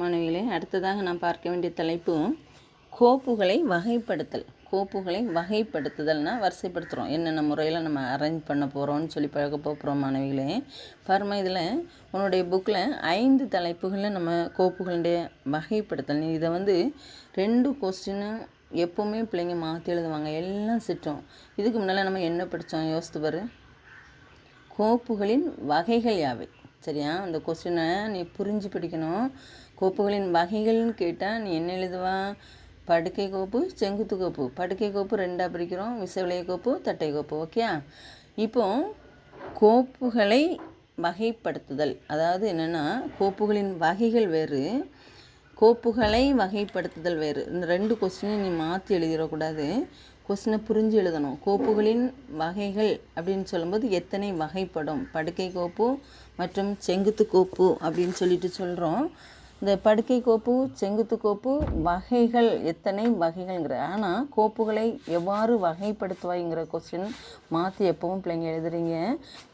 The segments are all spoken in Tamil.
மாணவிகளே அடுத்ததாக நாம் பார்க்க வேண்டிய தலைப்பு கோப்புகளை வகைப்படுத்தல். கோப்புகளை வகைப்படுத்துதல்னா வரிசைப்படுத்துகிறோம் என்னென்ன முறையில் நம்ம அரேஞ்ச் பண்ண போகிறோம்னு சொல்லி பழக போகிறோம் மாணவிகளே பாருமா இதில் உன்னுடைய புக்கில் ஐந்து தலைப்புகளில் நம்ம கோப்புகளுடைய வகைப்படுத்தல். நீ இதை வந்து ரெண்டு கொஸ்டினும் எப்போவுமே பிள்ளைங்க மாற்றி எழுதுவாங்க. எல்லாம் சிட்டோம் இதுக்கு முன்னால் நம்ம என்ன படித்தோம் யோசித்து பாரு. கோப்புகளின் வகைகள் யாவை? சரியா? அந்த கொஸ்டினை நீ புரிஞ்சு படிக்கணும். கோப்புகளின் வகைகள்னு கேட்டால் நீ என்ன எழுதுவா? படுக்கை கோப்பு செங்குத்து கோப்பு. படுக்கை கோப்பு ரெண்டாக பிரிக்கிறோம். விசவிலைய கோப்பு தட்டை கோப்பு. ஓகே இப்போ கோப்புகளை வகைப்படுத்துதல். அதாவது என்னென்னா கோப்புகளின் வகைகள் வேறு கோப்புகளை வகைப்படுத்துதல் வேறு. இந்த ரெண்டு கொஸ்டினையும் நீ மாற்றி எழுதிடக்கூடாது. கொஸ்டினை புரிஞ்சு எழுதணும். கோப்புகளின் வகைகள் அப்படின்னு சொல்லும்போது எத்தனை வகைப்படும்? படுக்கை கோப்பு மற்றும் செங்குத்து கோப்பு அப்படின்னு சொல்லிட்டு சொல்கிறோம் இந்த படுக்கை கோப்பு செங்குத்து கோப்பு வகைகள் எத்தனை வகைகள்ங்கிற. ஆனால் கோப்புகளை எவ்வாறு வகைப்படுத்துவாய்ங்கிற கொஸ்டின் மாற்றி எப்பவும் பிள்ளைங்க எழுதுறீங்க.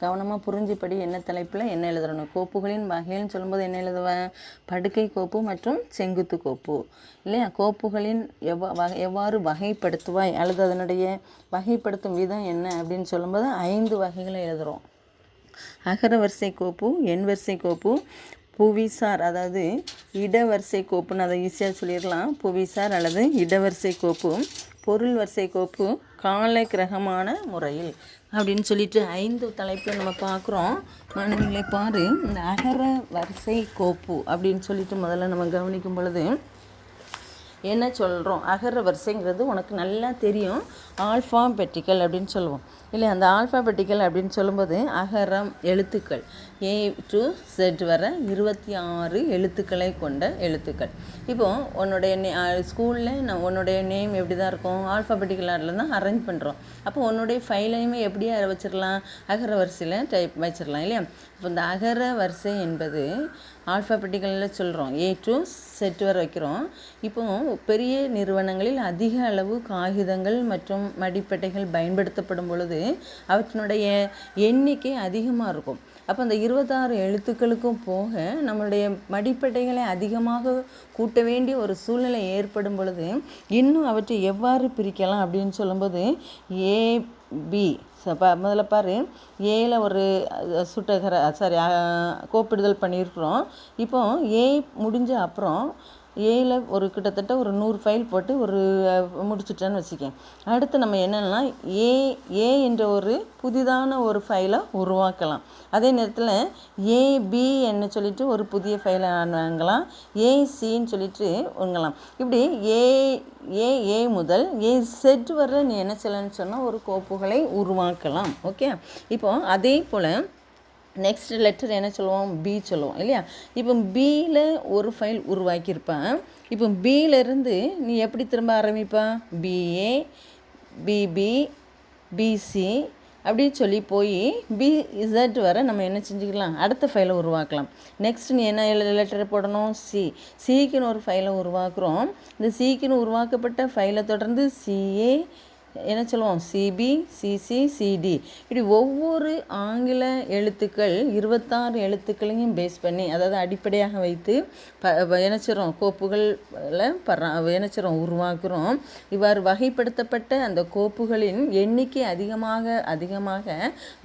கவனமாக புரிஞ்சுப்படி என்ன தலைப்பில் என்ன எழுதுறணும். கோப்புகளின் வகைகள்னு சொல்லும்போது என்ன எழுதுவேன் படுக்கை கோப்பு மற்றும் செங்குத்து கோப்பு. இல்லையா? கோப்புகளின் எவ்வா வகை எவ்வாறு வகைப்படுத்துவாய்? அல்லது அதனுடைய வகைப்படுத்தும் விதம் என்ன அப்படின்னு சொல்லும்போது ஐந்து வகைகளை எழுதுகிறோம் அகர வரிசை கோப்பு எண் வரிசை கோப்பு புவிசார் அதாவது இடவரிசை கோப்புன்னு அதை ஈஸியாக சொல்லிடலாம். புவிசார் அல்லது இடவரிசை கோப்பு பொருள் வரிசை கோப்பு கால கிரகமான முறையில் அப்படின்னு சொல்லிட்டு ஐந்து தலைப்பில் நம்ம பார்க்குறோம். மாணவிகளை பாரு இந்த அகர வரிசை கோப்பு அப்படின்னு சொல்லிட்டு முதல்ல நம்ம கவனிக்கும் பொழுது என்ன சொல்கிறோம் அகர வரிசைங்கிறது உனக்கு நல்லா தெரியும். ஆல்ஃபாபெட்டிக்கல் அப்படின்னு சொல்லுவோம். இல்லை அந்த ஆல்ஃபாபெட்டிக்கல் அப்படின்னு சொல்லும்போது அகரம் எழுத்துக்கள். ஏ டு செட் வர இருபத்தி ஆறு எழுத்துக்களை கொண்ட எழுத்துக்கள். இப்போது உன்னுடைய நே ஸ்கூலில் நான் உன்னுடைய நேம் எப்படி தான் இருக்கும் ஆல்ஃபாபெட்டிக்கல் தான் அரேஞ்ச் பண்ணுறோம் அப்போ உன்னுடைய ஃபைலையுமே எப்படியே வச்சிடலாம் அகர வரிசையில் டைப் வச்சிடலாம் இல்லையா? இப்போ இந்த அகர வரிசை என்பது ஆல்ஃபாபெட்டிக்கலில் சொல்கிறோம் ஏ டு செட் வர வைக்கிறோம். இப்போ பெரிய நிறுவனங்களில் அதிக அளவு காகிதங்கள் மற்றும் மடிப்பட்டைகள் பயன்படுத்தப்படும் பொழுது அவற்றினுடைய எண்ணிக்கை அதிகமாக இருக்கும். அப்போ அந்த இருபத்தாறு எழுத்துக்களுக்கும் போக நம்மளுடைய மடிப்பட்டைகளை அதிகமாக கூட்ட வேண்டிய ஒரு சூழ்நிலை ஏற்படும் பொழுது இன்னும் அவற்றை எவ்வாறு பிரிக்கலாம் அப்படின்னு சொல்லும்போது ஏ பி. முதல்ல பாரு. ஏல ஒரு சுட்டகர சாரி கோப்பிடுதல் பண்ணியிருக்கிறோம். இப்போ ஏ முடிஞ்ச அப்புறம் ஏயில் ஒரு கிட்டத்தட்ட ஒரு நூறு ஃபைல் போட்டு ஒரு முடிச்சுட்டேன்னு வச்சுக்கேன். அடுத்து நம்ம என்னென்னா ஏ ஏ என்ற ஒரு புதிதான ஒரு ஃபைலை உருவாக்கலாம். அதே நேரத்தில் ஏபி என்ன சொல்லிட்டு ஒரு புதிய ஃபைலை வாங்கலாம். ஏசின்னு சொல்லிட்டு வாங்கலாம். இப்படி ஏ ஏ ஏ முதல் ஏ செட் வர நீ என்ன செய்யலாம்னு சொன்னால் ஒரு கோப்புகளை உருவாக்கலாம். ஓகே இப்போ அதே போல் நெக்ஸ்ட் லெட்டர் என்ன சொல்லுவோம்? பி சொல்லுவோம் இல்லையா? இப்போ பியில் ஒரு ஃபைல் உருவாக்கியிருப்பேன். இப்போ பியிலேருந்து நீ எப்படி திரும்ப ஆரம்பிப்பா? பிஏ பிபி பிசி அப்படின்னு சொல்லி போய் பி இசட் வர நம்ம என்ன செஞ்சுக்கலாம்? அடுத்த ஃபைலை உருவாக்கலாம். நெக்ஸ்ட் நீ என்ன லெட்டர் போடணும்? சி சிக்குன்னு ஒரு ஃபைலை உருவாக்குறோம். இந்த சிக்குன்னு உருவாக்கப்பட்ட ஃபைலை தொடர்ந்து சிஏ என்ன சொல்லுவோம்? சிபி சிசி சிடி இப்படி ஒவ்வொரு ஆங்கில எழுத்துக்கள் இருபத்தாறு எழுத்துக்களையும் பேஸ் பண்ணி அதாவது அடிப்படையாக வைத்து ப இணைச்சிரும் கோப்புகளில் பரா இணைச்சிரும் உருவாக்குறோம். இவ்வாறு வகைப்படுத்தப்பட்ட அந்த கோப்புகளின் எண்ணிக்கை அதிகமாக அதிகமாக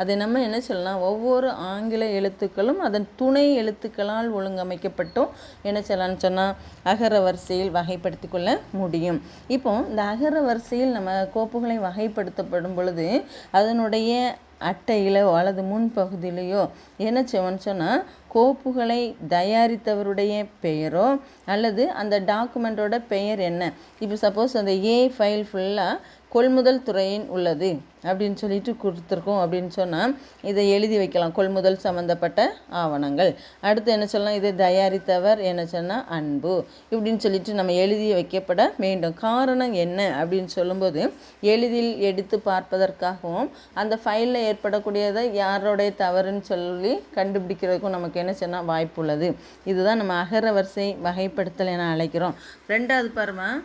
அதை நம்ம என்ன சொல்லலாம் ஒவ்வொரு ஆங்கில எழுத்துக்களும் அதன் துணை எழுத்துக்களால் ஒழுங்கமைக்கப்பட்டும் என்ன சொல்லலாம்னு சொன்னால் அகர வரிசையில் வகைப்படுத்தி கொள்ள முடியும். இப்போ இந்த அகர வரிசையில் நம்ம கோப்பு உறுப்புகளை வகைப்படுத்தப்படும் பொழுது அதனுடைய அட்டையிலோ அல்லது முன்பகுதியிலையோ என்ன செய்வோம்னு சொன்னால் கோப்புகளை தயாரித்தவருடைய பெயரோ அல்லது அந்த டாக்குமெண்ட்டோட பெயர் என்ன? இப்போ சப்போஸ் அந்த ஏ ஃபைல் ஃபுல்லாக கொள்முதல் துறையின் உள்ளது அப்படின்னு சொல்லிட்டு கொடுத்துருக்கோம் அப்படின்னு சொன்னால் இதை எழுதி வைக்கலாம். கொள்முதல் சம்மந்தப்பட்ட ஆவணங்கள். அடுத்து என்ன சொல்லலாம்? இதை தயாரித்தவர் என்ன சொன்னால் அன்பு. இப்படின்னு சொல்லிட்டு நம்ம எழுதி வைக்கப்பட வேண்டும். காரணம் என்ன அப்படின்னு சொல்லும்போது எளிதில் எடுத்து பார்ப்பதற்காகவும் அந்த ஃபைலில் ஏற்படக்கூடியதை யாரோடைய தவறுன்னு சொல்லி கண்டுபிடிக்கிறதுக்கும் நமக்கு என்ன சொன்னால் வாய்ப்பு உள்ளது இதுதான் நம்ம அகர வரிசை வகைப்படுத்தல் என அழைக்கிறோம். ரெண்டாவது பருவம்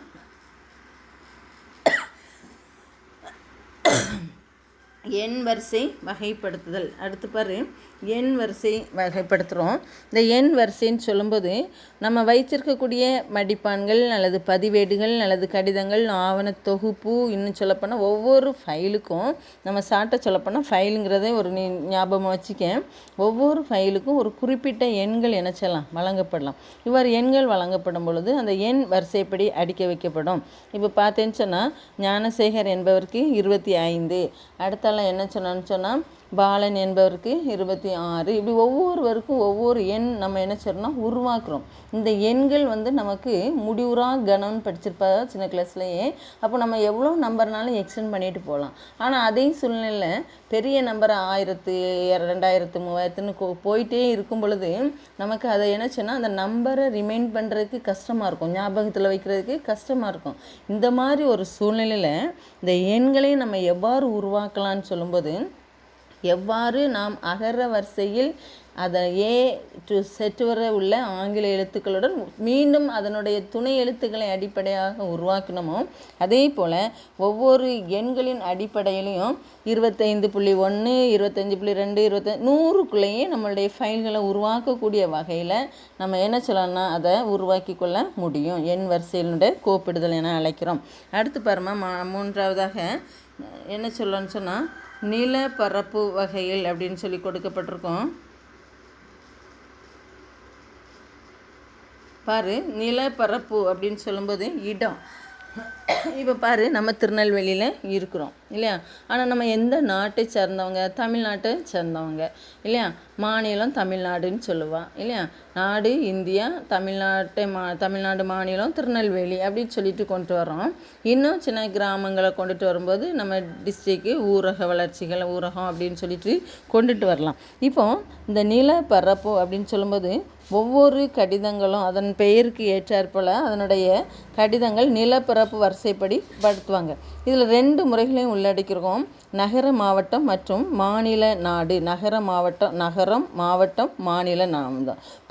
எண் வரிசை வகைப்படுத்துதல். அடுத்து பாரு. எண் வரிசை வகைப்படுத்துகிறோம் இந்த எண் வரிசைன்னு சொல்லும்போது நம்ம வைத்திருக்கக்கூடிய மடிப்பான்கள் அல்லது பதிவேடுகள் அல்லது கடிதங்கள் ஆவண தொகுப்பு இன்னும் சொல்லப்போனால் ஒவ்வொரு ஃபைலுக்கும் நம்ம சாட்டை சொல்லப்போனால் ஃபைலுங்கிறதே ஒரு நீ ஞாபகம் வச்சுக்க ஒவ்வொரு ஃபைலுக்கும் ஒரு குறிப்பிட்ட எண்கள் என்ன வழங்கப்படலாம். இவ்வாறு எண்கள் வழங்கப்படும் பொழுது அந்த எண் வரிசைப்படி அடிக்க வைக்கப்படும். இப்போ பார்த்தேன்னு சொன்னால் ஞானசேகர் என்பவருக்கு இருபத்தி ஐந்து. அடுத்த அடுத்தால என்ன சொன்னான்னு சொன்னால் பாலன் என்பவருக்கு இருபத்தி ஆறு. இப்படி ஒவ்வொருவருக்கும் ஒவ்வொரு எண் நம்ம என்ன செய்யறோம்னா உருவாக்குறோம். இந்த எண்கள் வந்து நமக்கு முடிவுறா கணம்னு படிச்சிருப்பா சின்ன கிளாஸ்லேயே அப்போ நம்ம எவ்வளோ நம்பர்னாலும் எக்ஸ்டெண்ட் பண்ணிட்டு போகலாம். ஆனால் அதே சூழ்நிலையில் பெரிய நம்பர் ஆயிரத்து ரெண்டாயிரத்து மூவாயிரத்துன்னு போயிட்டே இருக்கும் பொழுது நமக்கு அதை என்ன சொன்னால் அந்த நம்பரை ரிமைண்ட் பண்ணுறதுக்கு கஷ்டமாக இருக்கும். ஞாபகத்தில் வைக்கிறதுக்கு கஷ்டமாக இருக்கும். இந்த மாதிரி ஒரு சூழ்நிலையில் இந்த எண்களை நம்ம எவ்வாறு உருவாக்கலாம்னு சொல்லும்போது எவ்வாறு நாம் அகர வரிசையில் அதை ஏ டு செட்டு வர உள்ள ஆங்கில எழுத்துக்களுடன் மீண்டும் அதனுடைய துணை எழுத்துக்களை அடிப்படையாக உருவாக்கணுமோ அதே போல் ஒவ்வொரு எண்களின் அடிப்படையிலையும் இருபத்தைந்து புள்ளி ஒன்று இருபத்தஞ்சி புள்ளி ரெண்டு இருபத்தஞ்சு நூறுக்குள்ளேயே நம்மளுடைய ஃபைல்களை உருவாக்கக்கூடிய வகையில் நம்ம என்ன சொல்லலாம்னா அதை உருவாக்கி கொள்ள முடியும். எண் வரிசையினுடைய கோப்பிடுதல் என அழைக்கிறோம். அடுத்து பாருமா மா மூன்றாவதாக என்ன சொல்லணும்னு சொன்னால் நிலப்பரப்பு வகையில் அப்படின்னு சொல்லி கொடுக்கப்பட்டிருக்கோம். பாரு நிலப்பரப்பு அப்படின்னு சொல்லும்போது இடம். இப்போ பாரு நம்ம திருநெல்வேலியில் இருக்கிறோம் இல்லையா? ஆனால் நம்ம எந்த நாட்டை சேர்ந்தவங்க? தமிழ்நாட்டை சேர்ந்தவங்க இல்லையா? மாநிலம் தமிழ்நாடுன்னு சொல்லுவாள் இல்லையா? நாடு இந்தியா தமிழ்நாட்டை மா தமிழ்நாடு மாநிலம் திருநெல்வேலி அப்படின்னு சொல்லிட்டு கொண்டு வரோம் இன்னும் சின்ன கிராமங்களை கொண்டுட்டு வரும்போது நம்ம டிஸ்ட்ரிக்கு ஊரக வளர்ச்சிகள் ஊரகம் அப்படின்னு சொல்லிட்டு கொண்டுட்டு வரலாம். இப்போ இந்த நிலப்பரப்பு அப்படின்னு சொல்லும்போது ஒவ்வொரு கடிதங்களும் அதன் பெயருக்கு ஏற்றாற்போல் அதனுடைய கடிதங்கள் நிலப்பரப்பு வரிசைப்படி படுத்துவாங்க. இதில் ரெண்டு முறைகளையும் உள்ளடக்கியிருக்கோம். நகர மாவட்டம் மற்றும் மாநில நாடு. நகர மாவட்டம் நகரம் மாவட்டம் மாநில நாம்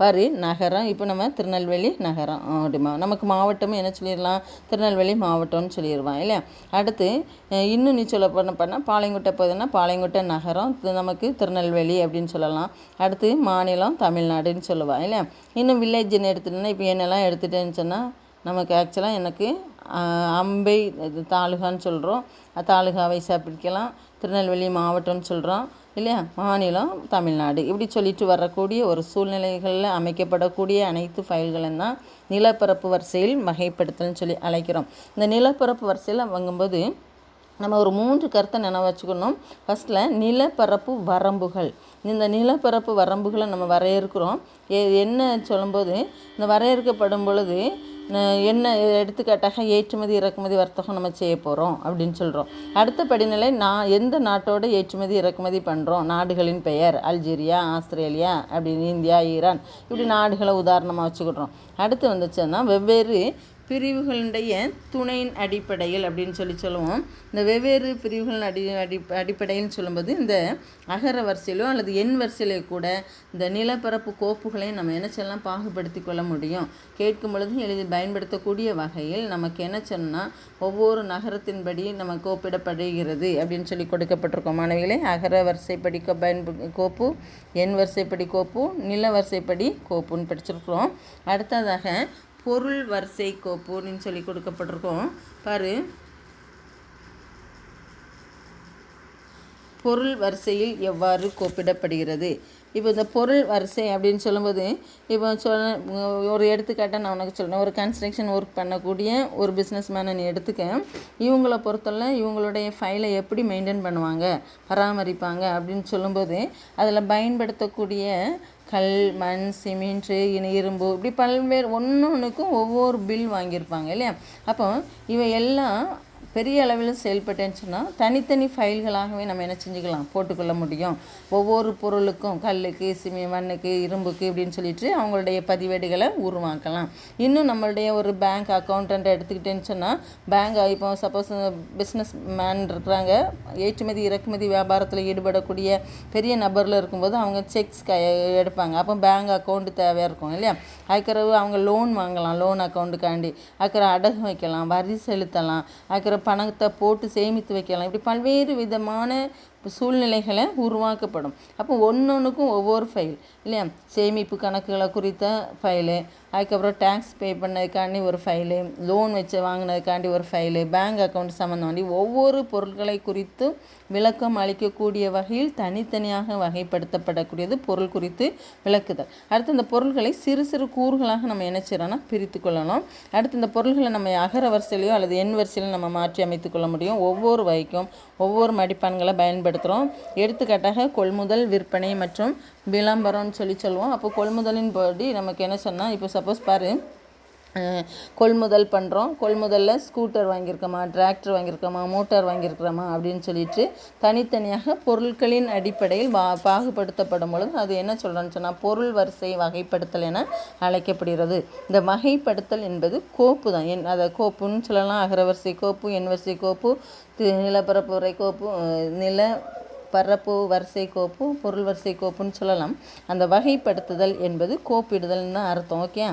பாரு நகரம். இப்போ நம்ம திருநெல்வேலி நகரம். அப்படிமா நமக்கு மாவட்டமும் என்ன சொல்லிடலாம்? திருநெல்வேலி மாவட்டம்னு சொல்லிடுவான் இல்லையா? அடுத்து இன்னும் நீ சொல்ல பண்ண பண்ணால் பாளையங்கோட்டை போகுதுன்னா பாளையங்கோட்டை நகரம். நமக்கு திருநெல்வேலி அப்படின்னு சொல்லலாம். அடுத்து மாநிலம் தமிழ்நாடுன்னு சொல்லுவாள் இல்லையா? இன்னும் வில்லேஜ்னு எடுத்துட்டோன்னா இப்போ என்னெல்லாம் எடுத்துட்டேன்னு சொன்னால் நமக்கு ஆக்சுவலாக எனக்கு அம்பை இது தாலுகான்னு சொல்கிறோம் தாலுகாவை சாப்பிடிக்கலாம் திருநெல்வேலி மாவட்டம்னு சொல்கிறோம் இல்லையா? மாநிலம் தமிழ்நாடு. இப்படி சொல்லிட்டு வரக்கூடிய ஒரு சூழ்நிலைகளில் அமைக்கப்படக்கூடிய அனைத்து ஃபைல்களும் தான் நிலப்பரப்பு வரிசையில் வகைப்படுத்தல்னு சொல்லி அழைக்கிறோம். இந்த நிலப்பரப்பு வரிசையில் வாங்கும்போது நம்ம ஒரு மூன்று கருத்தை நினைவு வச்சுக்கணும். ஃபஸ்ட்டில் நிலப்பரப்பு வரம்புகள். இந்த நிலப்பரப்பு வரம்புகளை நம்ம வரையறுக்கிறோம். என்ன சொல்லும்போது இந்த வரையறுக்கப்படும் பொழுது என்ன எடுத்துக்காட்டாக ஏற்றுமதி இறக்குமதி வர்த்தகம் நம்ம செய்ய போகிறோம் அப்படின்னு சொல்கிறோம் அடுத்த படிநிலை நான் எந்த நாட்டோட ஏற்றுமதி இறக்குமதி பண்ணுறோம் நாடுகளின் பெயர் அல்ஜீரியா ஆஸ்திரேலியா அப்படின்னு இந்தியா ஈரான் இப்படி நாடுகளை உதாரணமாக வச்சுக்கிட்றோம். அடுத்து வந்துச்சுன்னா வெவ்வேறு பிரிவுகளுடைய துணையின் அடிப்படையில் அப்படின்னு சொல்லி சொல்லுவோம். இந்த வெவ்வேறு பிரிவுகளின் அடி அடி அடிப்படையில் சொல்லும்போது இந்த அகர வரிசையிலோ அல்லது எண் வரிசையிலோ கூட இந்த நிலப்பரப்பு கோப்புகளையும் நம்ம என்ன செய்யலாம் பாகுபடுத்தி கொள்ள முடியும்? கேட்கும் பொழுது எளிதில் பயன்படுத்தக்கூடிய வகையில் நமக்கு என்ன சொன்னால் ஒவ்வொரு நகரத்தின்படி நம்ம கோப்பிடப்படுகிறது அப்படின்னு சொல்லி கொடுக்கப்பட்டிருக்கோம். மாணவிகளே அகர வரிசைப்படி கோ- பயன்ப கோப்பு எண் வரிசைப்படி கோப்பு நில வரிசைப்படி கோப்புன்னு படிச்சிருக்கிறோம். அடுத்ததாக பொருள் வரிசை கோப்புன்னு சொல்லி கொடுக்கப்பட்டிருக்கோம். பாரு. பொருள் வரிசையில் எவ்வாறு கோப்பிடப்படுகிறது? இப்போ இந்த பொருள் வரிசை அப்படின்னு சொல்லும்போது இப்போ சொல்ல ஒரு எடுத்துக்காட்டாக நான் உனக்கு சொல்கிறேன் ஒரு கன்ஸ்ட்ரக்ஷன் ஒர்க் பண்ணக்கூடிய ஒரு பிஸ்னஸ் மேனை நீ எடுத்துக்க. இவங்கள பொறுத்தவரை இவங்களுடைய ஃபைலை எப்படி மெயின்டைன் பண்ணுவாங்க பராமரிப்பாங்க அப்படின்னு சொல்லும்போது அதில் பயன்படுத்தக்கூடிய கல் மண் சிமெண்ட்டு இனி இரும்பு இப்படி பல்வேறு ஒன்று ஒன்றுக்கும் ஒவ்வொரு பில் வாங்கியிருப்பாங்க இல்லையா? அப்போ இவை எல்லாம் பெரிய அளவில் செயல்பட்டேன்னு சொன்னால் தனித்தனி ஃபைல்களாகவே நம்ம என்ன செஞ்சுக்கலாம்? போட்டுக்கொள்ள முடியும். ஒவ்வொரு பொருளுக்கும் கல்லுக்கு சிமி மண்ணுக்கு இரும்புக்கு இப்படின்னு சொல்லிட்டு அவங்களுடைய பதிவேடுகளை உருவாக்கலாம். இன்னும் நம்மளுடைய ஒரு பேங்க் அக்கௌண்டன்ட் எடுத்துக்கிட்டேன்னு சொன்னால் பேங்க் இப்போ சப்போஸ் பிஸ்னஸ் மேன் இருக்கிறாங்க ஏற்றுமதி இறக்குமதி வியாபாரத்தில் ஈடுபடக்கூடிய பெரிய நபரில் இருக்கும்போது அவங்க செக்ஸ் க எடுப்பாங்க. அப்போ பேங்க் அக்கௌண்ட்டு தேவையாக இருக்கும் இல்லையா? அதுக்கிறவு அவங்க லோன் வாங்கலாம் லோன் அக்கௌண்ட்டுக்காண்டி அதுக்கிற அடகு வைக்கலாம் வரி செலுத்தலாம். அதுக்கிற பணத்தை போட்டு சேமித்து வைக்கலாம். இப்படி பல்வேறு விதமான சூழ்நிலைகளை உருவாக்கப்படும். அப்போ ஒன்று ஒன்றுக்கும் ஒவ்வொரு ஃபைல் இல்லையா? சேமிப்பு கணக்குகளை குறித்த ஃபைலு அதுக்கப்புறம் டேக்ஸ் பே பண்ணதுக்காண்டி ஒரு ஃபைலு லோன் வச்சு வாங்கினதுக்காண்டி ஒரு ஃபைலு பேங்க் அக்கௌண்ட் சம்மந்தமாண்டி ஒவ்வொரு பொருட்களை குறித்து விளக்கம் அளிக்கக்கூடிய வகையில் தனித்தனியாக வகைப்படுத்தப்படக்கூடியது பொருள் குறித்து விளக்குதல். அடுத்து இந்த பொருள்களை சிறு சிறு கூறுகளாக நம்ம என்ன செய்கிறோம்னா பிரித்து கொள்ளணும். அடுத்து இந்த பொருள்களை நம்ம அகர வரிசையிலையோ அல்லது எண் வரிசையிலையும் நம்ம மாற்றி அமைத்து கொள்ள முடியும். ஒவ்வொரு வகைக்கும் ஒவ்வொரு மடிப்பான்களை பயன்படுத்துகிறோம் எடுத்துக்காட்டாக கொள்முதல் விற்பனை மற்றும் விளம்பரம்னு சொல்லி சொல்லுவோம். அப்போ கொள்முதலின் படி நமக்கு என்ன சொன்னால் இப்போ சப்போஸ் பாரு கொள்முதல் பண்ணுறோம் கொள்முதலில் ஸ்கூட்டர் வாங்கியிருக்கோமா டிராக்டர் வாங்கியிருக்கோமா மோட்டார் வாங்கியிருக்கிறோமா அப்படின்னு சொல்லிட்டு தனித்தனியாக பொருட்களின் அடிப்படையில் வா பாகுபடுத்தப்படும் பொழுது அது என்ன சொல்கிறோன்னு சொன்னால் பொருள் வரிசை வகைப்படுத்தல் என அழைக்கப்படுகிறது. இந்த வகைப்படுத்தல் என்பது கோப்பு தான். என் அதை கோப்புன்னு சொல்லலாம். அகரவரிசை கோப்பு எண் வரிசை கோப்பு தி- நிலப்பரப்புரை கோப்பு நில பரப்பு வரிசை கோப்பு பொருள் வரிசை கோப்புன்னு சொல்லலாம். அந்த வகைப்படுத்துதல் என்பது கோப்பிடுதல்னு தான் அர்த்தம் ஓகே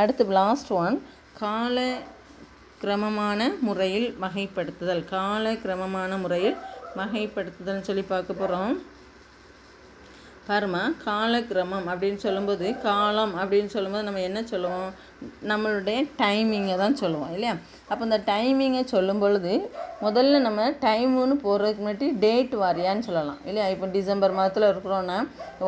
அடுத்து லாஸ்ட் ஒன் கால கிரமமான முறையில் வகைப்படுத்துதல். கால கிரமமான முறையில் வகைப்படுத்துதல்னு சொல்லி பார்க்க போகிறோம் பாருமா காலக்கிரமம் அப்படின்னு சொல்லும்போது காலம் அப்படின்னு சொல்லும்போது நம்ம என்ன சொல்லுவோம்? நம்மளுடைய டைமிங்கை தான் சொல்லுவோம் இல்லையா? அப்போ இந்த டைமிங்கை சொல்லும் பொழுது முதல்ல நம்ம டைமுன்னு போகிறதுக்கு முன்னாடி டேட் வாரியான்னு சொல்லலாம் இல்லையா? இப்போ டிசம்பர் மாதத்தில் இருக்கிறோன்னா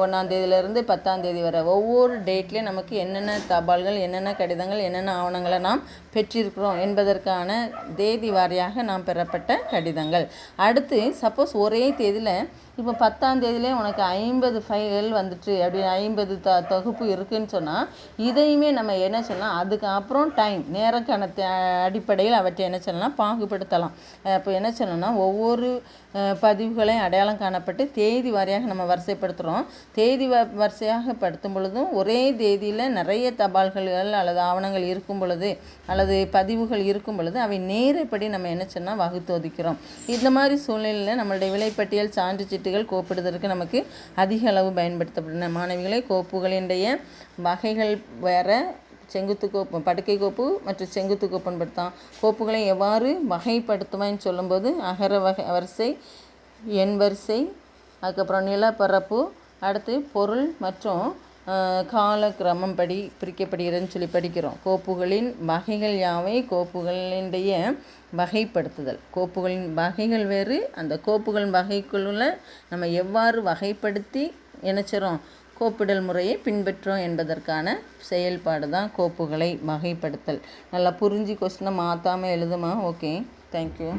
ஒன்றாந்தேதியிலேருந்து பத்தாந்தேதி வரை ஒவ்வொரு டேட்லேயும் நமக்கு என்னென்ன தபால்கள் என்னென்ன கடிதங்கள் என்னென்ன ஆவணங்களை நாம் பெற்றிருக்கிறோம் என்பதற்கான தேதி வாரியாக நாம் பெறப்பட்ட கடிதங்கள். அடுத்து சப்போஸ் ஒரே தேதியில் இப்போ பத்தாம் தேதியிலே உனக்கு ஐம்பது ஃபைல் வந்துட்டு அப்படி ஐம்பது த தொகுப்பு இருக்குதுன்னு சொன்னால் இதையுமே நம்ம என்ன சொல்லலாம்? அதுக்கு அப்புறம் டைம் நேரக்கான அடிப்படையில் அவற்றை என்ன சொல்லலாம்? பாகுபடுத்தலாம். அப்போ என்ன சொல்லணும்னா ஒவ்வொரு பதிவுகளையும் அடையாளம் காணப்பட்டு தேதி வாரியாக நம்ம வரிசைப்படுத்துகிறோம் தேதி வ வரிசையாக படுத்தும் பொழுதும் ஒரே தேதியில் நிறைய தபால்கள் அல்லது ஆவணங்கள் இருக்கும் பொழுது அல்லது பதிவுகள் இருக்கும் பொழுது அவை நேரப்படி நம்ம என்ன சொன்னால் வகுத்தோதிக்கிறோம் இந்த மாதிரி சூழ்நிலையில் நம்மளுடைய விலைப்பட்டியல் சான்று சீட்டுகள் கோப்பிடுவதற்கு நமக்கு அதிக அளவு பயன்படுத்தப்படுகின்றன மாணவிகளை கோப்புகளினுடைய வகைகள் வேற செங்குத்து கோப்பு படுக்கை கோப்பு மற்றும் செங்குத்து கோப்புன்னு படுத்தான். கோப்புகளை எவ்வாறு வகைப்படுத்துவேன்னு சொல்லும்போது அகர வகை வரிசை எண் வரிசை அதுக்கப்புறம் நிலப்பரப்பு அடுத்து பொருள் மற்றும் கால கிரமம் படி பிரிக்கப்படுகிறதுன்னு சொல்லி படிக்கிறோம். கோப்புகளின் வகைகள் யாவை? கோப்புகளினுடைய வகைப்படுத்துதல். கோப்புகளின் வகைகள் வேறு. அந்த கோப்புகளின் வகைக்குள்ள நம்ம எவ்வாறு வகைப்படுத்தி இணைச்சிரோம் கோப்பிடல் முறையை பின்பற்றோம் என்பதற்கான செயல்பாடு தான் கோப்புகளை வகைப்படுத்தல். நல்லா புரிஞ்சு கொஸ்டினை மாற்றாமல் எழுதுமா? Okay thank you